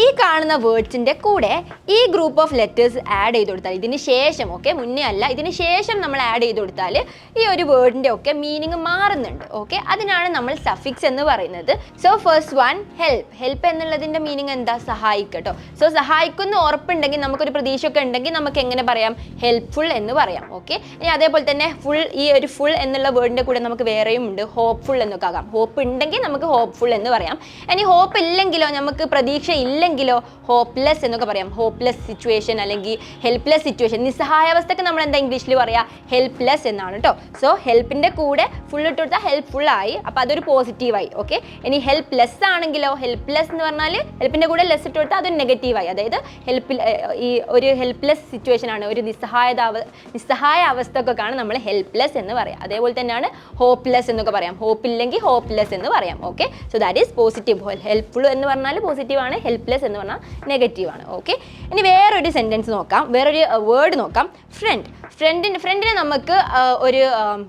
ഈ കാണുന്ന വേർഡ്സിന്റെ കൂടെ ഈ ഗ്രൂപ്പ് ഓഫ് ലെറ്റേഴ്സ് ആഡ് ചെയ്ത് കൊടുത്താൽ ഇതിന് ശേഷം ഓക്കെ മുന്നേ അല്ല ഇതിന് ശേഷം നമ്മൾ ആഡ് ചെയ്ത് കൊടുത്താൽ ഈ ഒരു വേർഡിന്റെ ഒക്കെ മീനിങ് മാറുന്നുണ്ട് ഓക്കെ അതിനാണ് നമ്മൾ സഫിക്സ് എന്ന് പറയുന്നത്. So first one help help എന്നുള്ളതിന്റെ മീനിങ് എന്താ? സഹായിക്കട്ടോ. സോ സഹായിക്കുന്ന ഉറപ്പുണ്ടെങ്കിൽ നമുക്കൊരു പ്രതീക്ഷയൊക്കെ ഉണ്ടെങ്കിൽ നമുക്ക് എങ്ങനെ പറയാം? ഹെൽപ്ഫുൾ എന്ന് പറയാം ഓക്കെ ഇനി അതേപോലെ തന്നെ ഫുൾ ഈ ഒരു ഫുൾ എന്നുള്ള വേർഡിന്റെ കൂടെ നമുക്ക് വേറെയും ഉണ്ട്. ഹോപ്പ്ഫുൾ എന്നൊക്കെ ആകാം. ഹോപ്പ് ഉണ്ടെങ്കിൽ നമുക്ക് ഹോപ്പ്ഫുൾ എന്ന് പറയാം. ഇനി ഹോപ്പ് ഇല്ലെങ്കിലോ നമുക്ക് പ്രതീക്ഷ ഇല്ലെങ്കിലോ ഹോപ്പ്ലെസ് എന്നൊക്കെ പറയാം. ഹോപ്പ്ലെസ് സിറ്റുവേഷൻ അല്ലെങ്കിൽ ഹെൽപ്ലെസ് സിറ്റുവേഷൻ നിസ്സഹായാവസ്ഥക്ക് നമ്മൾ എന്താ ഇംഗ്ലീഷിൽ പറയാം? ഹെൽപ്ലെസ് എന്നാണ് കേട്ടോ സോ ഹെൽപ്പിന്റെ കൂടെ ഫുൾ ഇട്ട് കൊടുത്താൽ ഹെൽപ്ഫുൾ ആയി. അപ്പോൾ അതൊരു പോസിറ്റീവായി ഓക്കെ ഇനി ഹെൽപ്ലെസ് ആണെങ്കിലോ ഹെൽപ്ലെസ് എന്ന് പറഞ്ഞാൽ ഹെൽപ്പിന്റെ കൂടെ ലെസ് ഇട്ട് കൊടുത്താൽ അതൊരു നെഗറ്റീവായി അതായത് ഹെൽപ്പിൽ ഈ ഒരു ഹെൽപ്ലെസ് സിറ്റുവേഷൻ ആണ്. ഒരു നിസ്സഹായത നിസ്സഹായ അവസ്ഥക്കൊക്കെയാണ് നമ്മൾ ഹെൽപ്ലെസ് എന്ന് പറയാം. അതേപോലെ തന്നെയാണ് ഹോപ്പ്ലെസ് എന്നൊക്കെ പറയാം. ഹോപ്പ് ഇല്ലെങ്കിൽ ഹോപ്പ്ലെസ് എന്ന് പറയാം. Okay so that is positive helpful എന്ന് പറഞ്ഞാൽ പോസിറ്റീവാണ് ആണ്. ഹെൽപ്ലെസ് എന്ന് പറഞ്ഞാൽ നെഗറ്റീവ് ആണ് ഓക്കെ ഇനി വേറൊരു സെന്റൻസ് നോക്കാം വേറൊരു വേർഡ് നോക്കാം. ഫ്രണ്ട് ഫ്രണ്ടിന് ഫ്രണ്ടിനെ നമുക്ക് ഒരു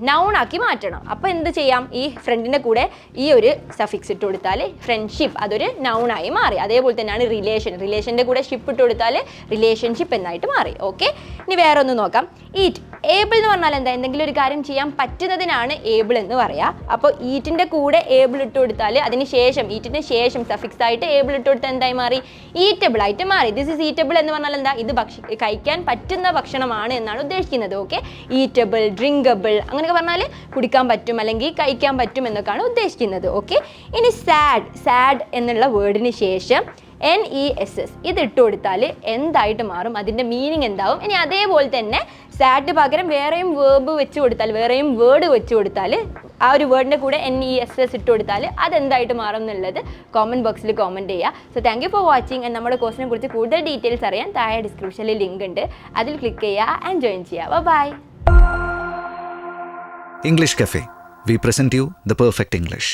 നൗൺ ആക്കി മാറ്റണം. അപ്പോൾ എന്ത് ചെയ്യാം? ഈ ഫ്രണ്ടിന്റെ കൂടെ ഈ ഒരു സഫിക്സ് ഇട്ട് കൊടുത്താൽ ഫ്രണ്ട്ഷിപ്പ് അതൊരു നൗണായി മാറി. അതേപോലെ തന്നെയാണ് റിലേഷൻ റിലേഷന്റെ കൂടെ ഷിപ്പ് ഇട്ട് കൊടുത്താൽ റിലേഷൻഷിപ്പ് എന്നായിട്ട് മാറി ഓക്കെ ഇനി വേറെ ഒന്ന് നോക്കാം. ഈറ്റ് ഏബിൾ എന്ന് പറഞ്ഞാൽ എന്താ? എന്തെങ്കിലും ഒരു കാര്യം ചെയ്യാൻ പറ്റുന്നതിനാണ് ഏബിൾ എന്ന് പറയാ. അപ്പോൾ ഈറ്റിന്റെ കൂടെ ഏബിൾ ഇട്ട് കൊടുത്താൽ അതിന് ശേഷം ഈറ്റിന് ശേഷം സഫിക്സ് ആയിട്ട് ഏബിൾ ഇട്ട് കൊടുത്താൽ എന്തായി മാറി? ഈറ്റബിൾ ആയിട്ട് മാറി. ദിസ് ഇസ് ഈറ്റബിൾ എന്ന് പറഞ്ഞാൽ എന്താ? ഇത് ഭക്ഷ കഴിക്കാൻ പറ്റുന്ന ഭക്ഷണമാണ് എന്നാണ് ഉദ്ദേശിക്കുന്നത്. ഓക്കെ ഈറ്റബിൾ ഡ്രിങ്കബിൾ അങ്ങനെയൊക്കെ പറഞ്ഞാൽ കുടിക്കാൻ പറ്റും അല്ലെങ്കിൽ കഴിക്കാൻ പറ്റും എന്നൊക്കെയാണ് ഉദ്ദേശിക്കുന്നത്. ഓക്കെ ഇനി സാഡ് സാഡ് എന്നുള്ള വേർഡിന് ശേഷം എൻ ഇ എസ് എസ് ഇത് ഇട്ട് കൊടുത്താൽ എന്തായിട്ട് മാറും? അതിന്റെ മീനിങ് എന്താവും? ഇനി അതേപോലെ തന്നെ സാറ്റ് പകരം വേറെയും വേർബ് വെച്ച് കൊടുത്താൽ വേറെയും വേർഡ് വെച്ച് കൊടുത്താൽ ആ ഒരു വേർഡിന്റെ കൂടെ എൻ ഇ എസ് എസ് ഇട്ട് കൊടുത്താൽ അതെന്തായിട്ട് മാറും എന്നുള്ളത് കോമന്റ് ബോക്സിൽ കോമന്റ് ചെയ്യുക so thank you for watching നമ്മുടെ കോഴ്സിനെ കുറിച്ച് കൂടുതൽ ഡീറ്റെയിൽസ് അറിയാൻ താഴെ ഡിസ്ക്രിപ്ഷനിൽ ലിങ്ക് ഉണ്ട്. അതിൽ ക്ലിക്ക് ചെയ്യുക ആൻഡ് ജോയിൻ ചെയ്യുക by English Cafe. We present you the perfect English.